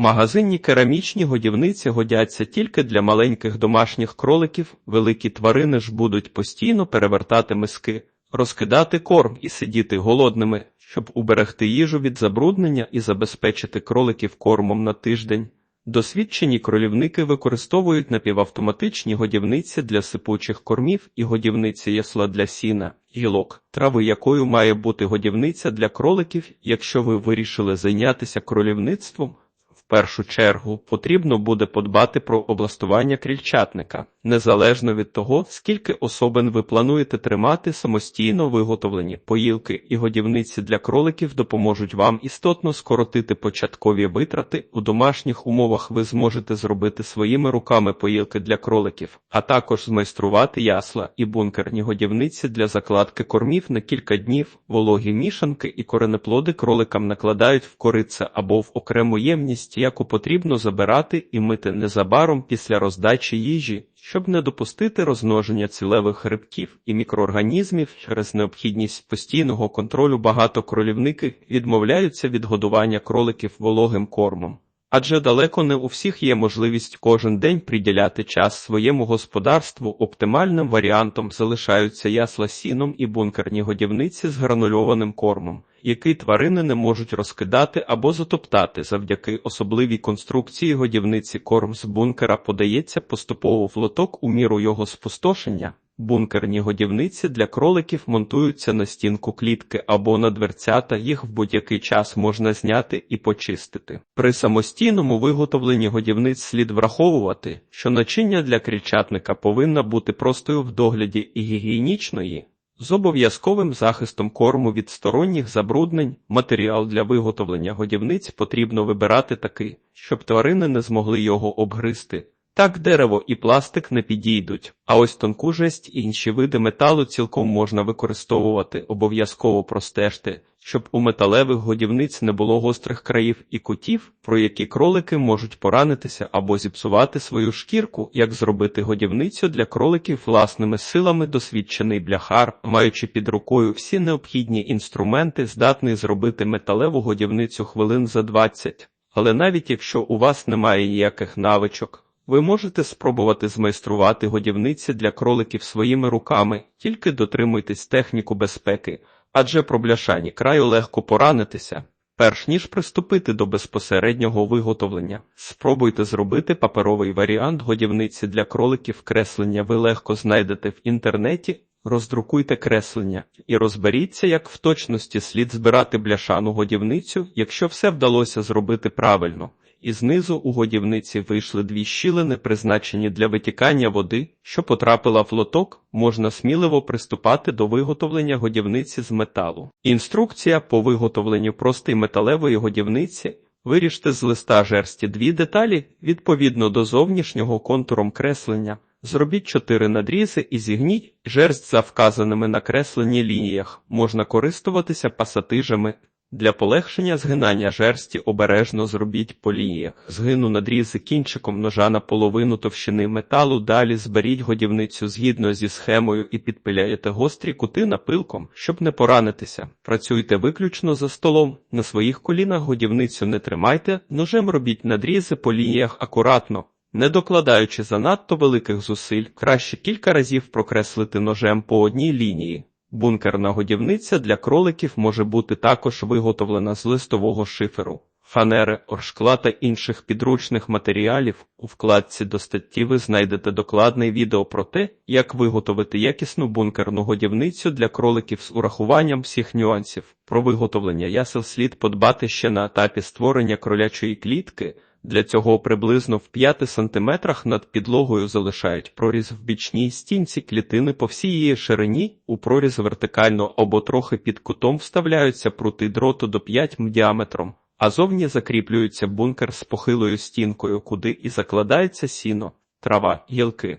Магазинні керамічні годівниці годяться тільки для маленьких домашніх кроликів, великі тварини ж будуть постійно перевертати миски, розкидати корм і сидіти голодними, щоб уберегти їжу від забруднення і забезпечити кроликів кормом на тиждень. Досвідчені кролівники використовують напівавтоматичні годівниці для сипучих кормів і годівниці ясла для сіна, гілок, трави якою має бути годівниця для кроликів, якщо ви вирішили зайнятися кролівництвом. Першу чергу потрібно буде подбати про облаштування крільчатника, незалежно від того, скільки особин ви плануєте тримати самостійно виготовлені поїлки і годівниці для кроликів допоможуть вам істотно скоротити початкові витрати. У домашніх умовах ви зможете зробити своїми руками поїлки для кроликів, а також змайструвати ясла і бункерні годівниці для закладки кормів на кілька днів, вологі мішанки і коренеплоди кроликам накладають в корице або в окрему ємність, яку потрібно забирати і мити незабаром після роздачі їжі, щоб не допустити розмноження цілевих грибків і мікроорганізмів через необхідність постійного контролю багато кролівники відмовляються від годування кроликів вологим кормом. Адже далеко не у всіх є можливість кожен день приділяти час своєму господарству. Оптимальним варіантом залишаються ясла сіном і бункерні годівниці з гранульованим кормом, який тварини не можуть розкидати або затоптати. Завдяки особливій конструкції годівниці корм з бункера подається поступово в лоток у міру його спустошення. Бункерні годівниці для кроликів монтуються на стінку клітки або на дверцята, їх в будь-який час можна зняти і почистити. При самостійному виготовленні годівниць слід враховувати, що начиння для крільчатника повинна бути простою в догляді і гігієнічної. З обов'язковим захистом корму від сторонніх забруднень матеріал для виготовлення годівниць потрібно вибирати такий, щоб тварини не змогли його обгризти. Так дерево і пластик не підійдуть, а ось тонку жесть і інші види металу цілком можна використовувати, обов'язково простежте, щоб у металевих годівниць не було гострих країв і кутів, про які кролики можуть поранитися або зіпсувати свою шкірку, як зробити годівницю для кроликів власними силами досвідчений бляхар, маючи під рукою всі необхідні інструменти, здатний зробити металеву годівницю хвилин за 20. Але навіть якщо у вас немає ніяких навичок, ви можете спробувати змайструвати годівниці для кроликів своїми руками, тільки дотримуйтесь техніку безпеки, адже про бляшані краю легко поранитися. Перш ніж приступити до безпосереднього виготовлення, спробуйте зробити паперовий варіант годівниці для кроликів. Креслення ви легко знайдете в інтернеті, роздрукуйте креслення і розберіться, як в точності слід збирати бляшану годівницю, якщо все вдалося зробити правильно і знизу у годівниці вийшли дві щілини, призначені для витікання води, що потрапила в лоток, можна сміливо приступати до виготовлення годівниці з металу. Інструкція по виготовленню простої металевої годівниці. Виріжте з листа жерсті дві деталі відповідно до зовнішнього контуром креслення. Зробіть чотири надрізи і зігніть жерсть за вказаними на кресленні лініях. Можна користуватися пасатижами, для полегшення згинання жерсті обережно зробіть по лініях. Згину надрізи кінчиком ножа на половину товщини металу, далі зберіть годівницю згідно зі схемою і підпиляєте гострі кути напилком, щоб не поранитися. Працюйте виключно за столом, на своїх колінах годівницю не тримайте, ножем робіть надрізи по лініях акуратно. Не докладаючи занадто великих зусиль, краще кілька разів прокреслити ножем по одній лінії. Бункерна годівниця для кроликів може бути також виготовлена з листового шиферу, фанери, оршкла та інших підручних матеріалів. У вкладці до статті ви знайдете докладне відео про те, як виготовити якісну бункерну годівницю для кроликів з урахуванням всіх нюансів. Про виготовлення ясел слід подбати ще на етапі створення кролячої клітки. Для цього приблизно в 5 сантиметрах над підлогою залишають проріз в бічній стінці клітини по всій її ширині, у проріз вертикально або трохи під кутом вставляються прути дроту до 5 м діаметром, а зовні закріплюється бункер з похилою стінкою, куди і закладається сіно, трава, гілки.